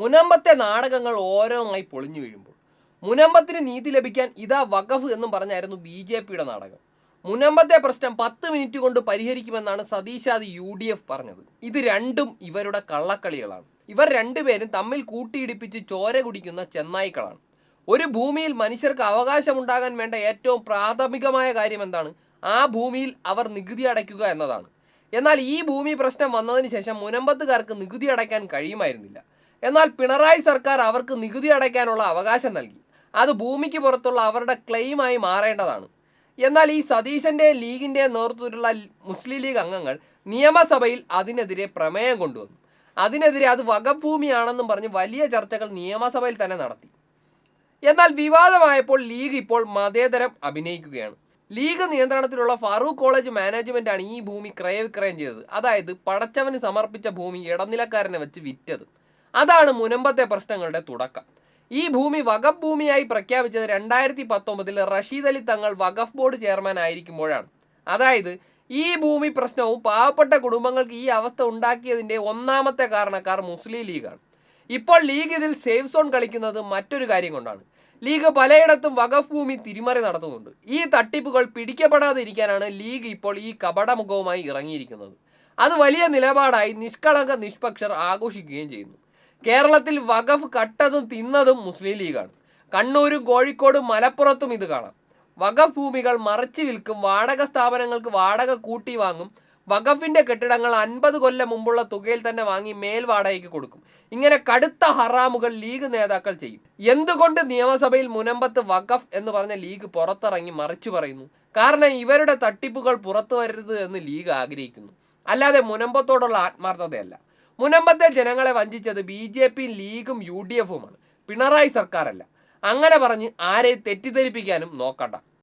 മുനമ്പത്തെ നാടകങ്ങൾ ഓരോന്നായി പൊളിഞ്ഞു വീഴുമ്പോൾ. മുനമ്പത്തിന് നീതി ലഭിക്കാൻ ഇതാ വഖഫ് എന്നും പറഞ്ഞായിരുന്നു ബി ജെ പിയുടെ നാടകം. മുനമ്പത്തെ പ്രശ്നം പത്ത് മിനിറ്റ് കൊണ്ട് പരിഹരിക്കുമെന്നാണ് സതീശാദി യു ഡി എഫ് പറഞ്ഞത്. ഇത് രണ്ടും ഇവരുടെ കള്ളക്കളികളാണ്. ഇവർ രണ്ടുപേരും തമ്മിൽ കൂട്ടിയിടിപ്പിച്ച് ചോര കുടിക്കുന്ന ചെന്നായ്ക്കളാണ്. ഒരു ഭൂമിയിൽ മനുഷ്യർക്ക് അവകാശമുണ്ടാകാൻ വേണ്ട ഏറ്റവും പ്രാഥമികമായ കാര്യം എന്താണ്? ആ ഭൂമിയിൽ അവർ നികുതി അടയ്ക്കുക എന്നതാണ്. എന്നാൽ ഈ ഭൂമി പ്രശ്നം വന്നതിന് ശേഷം മുനമ്പത്തുകാർക്ക് നികുതി അടയ്ക്കാൻ കഴിയുമായിരുന്നില്ല. എന്നാൽ പിണറായി സർക്കാർ അവർക്ക് നികുതി അടയ്ക്കാനുള്ള അവകാശം നൽകി. അത് ഭൂമിക്ക് പുറത്തുള്ള അവരുടെ ക്ലെയിമായി മാറേണ്ടതാണ്. എന്നാൽ ഈ സതീശന്റെ ലീഗിന്റെ നേതൃത്വത്തിലുള്ള മുസ്ലിം ലീഗ് അംഗങ്ങൾ നിയമസഭയിൽ അതിനെതിരെ പ്രമേയം കൊണ്ടുവന്നു. അതിനെതിരെ അത് വകഭൂമിയാണെന്നും ഭൂമിയാണെന്നും പറഞ്ഞ് വലിയ ചർച്ചകൾ നിയമസഭയിൽ തന്നെ നടത്തി. എന്നാൽ വിവാദമായപ്പോൾ ലീഗ് ഇപ്പോൾ മതേതരം അഭിനയിക്കുകയാണ്. ലീഗ് നിയന്ത്രണത്തിലുള്ള ഫാറൂഖ് കോളേജ് മാനേജ്മെന്റാണ് ഈ ഭൂമി ക്രയവിക്രയം ചെയ്തത്. അതായത് പടച്ചവന് സമർപ്പിച്ച ഭൂമി ഇടനിലക്കാരനെ വെച്ച് വിറ്റത്. അതാണ് മുനമ്പത്തെ പ്രശ്നങ്ങളുടെ തുടക്കം. ഈ ഭൂമി വഖഫ് ഭൂമിയായി പ്രഖ്യാപിച്ചത് രണ്ടായിരത്തി പത്തൊമ്പതിൽ റഷീദ് അലി തങ്ങൾ വഖഫ് ബോർഡ് ചെയർമാൻ ആയിരിക്കുമ്പോഴാണ്. അതായത് ഈ ഭൂമി പ്രശ്നവും പാവപ്പെട്ട കുടുംബങ്ങൾക്ക് ഈ അവസ്ഥ ഉണ്ടാക്കിയതിന്റെ ഒന്നാമത്തെ കാരണക്കാർ മുസ്ലിം ലീഗാണ്. ഇപ്പോൾ ലീഗ് ഇതിൽ സേഫ് സോൺ കളിക്കുന്നത് മറ്റൊരു കാര്യം കൊണ്ടാണ്. ലീഗ് പലയിടത്തും വഖഫ് ഭൂമി തിരിമറി നടത്തുന്നുണ്ട്. ഈ തട്ടിപ്പുകൾ പിടിക്കപ്പെടാതിരിക്കാനാണ് ലീഗ് ഇപ്പോൾ ഈ കപടമുഖവുമായി ഇറങ്ങിയിരിക്കുന്നത്. അത് വലിയ നിലപാടായി നിഷ്കളങ്ക നിഷ്പക്ഷർ ആഘോഷിക്കുകയും ചെയ്യുന്നു. കേരളത്തിൽ വഖഫ് കട്ടതും തിന്നതും മുസ്ലിം ലീഗാണ്. കണ്ണൂരും കോഴിക്കോടും മലപ്പുറത്തും ഇത് കാണാം. വഖഫ് ഭൂമികൾ മറിച്ചു വിൽക്കും വാടക സ്ഥാപനങ്ങൾക്ക് വാടക കൂട്ടി വാങ്ങും. വഖഫിന്റെ കെട്ടിടങ്ങൾ അൻപത് കൊല്ലം മുമ്പുള്ള തുകയിൽ തന്നെ വാങ്ങി മേൽവാടകയ്ക്ക് കൊടുക്കും. ഇങ്ങനെ കടുത്ത ഹറാമുകൾ ലീഗ് നേതാക്കൾ ചെയ്യും. എന്തുകൊണ്ട് നിയമസഭയിൽ മുനമ്പത്ത് വഖഫ് എന്ന് പറഞ്ഞ ലീഗ് പുറത്തിറങ്ങി മറിച്ചു പറയുന്നു? കാരണം ഇവരുടെ തട്ടിപ്പുകൾ പുറത്തു വരരുത് എന്ന് ലീഗ് ആഗ്രഹിക്കുന്നു. അല്ലാതെ മുനമ്പത്തോടുള്ള ആത്മാർത്ഥതയല്ല. മുനമ്പത്തെ ജനങ്ങളെ വഞ്ചിച്ചത് ബി ജെ പി ലീഗും യു ഡി എഫുമാണ്. പിണറായി സർക്കാരല്ല. അങ്ങനെ പറഞ്ഞ് ആരെയും തെറ്റിദ്ധരിപ്പിക്കാനും നോക്കണ്ട.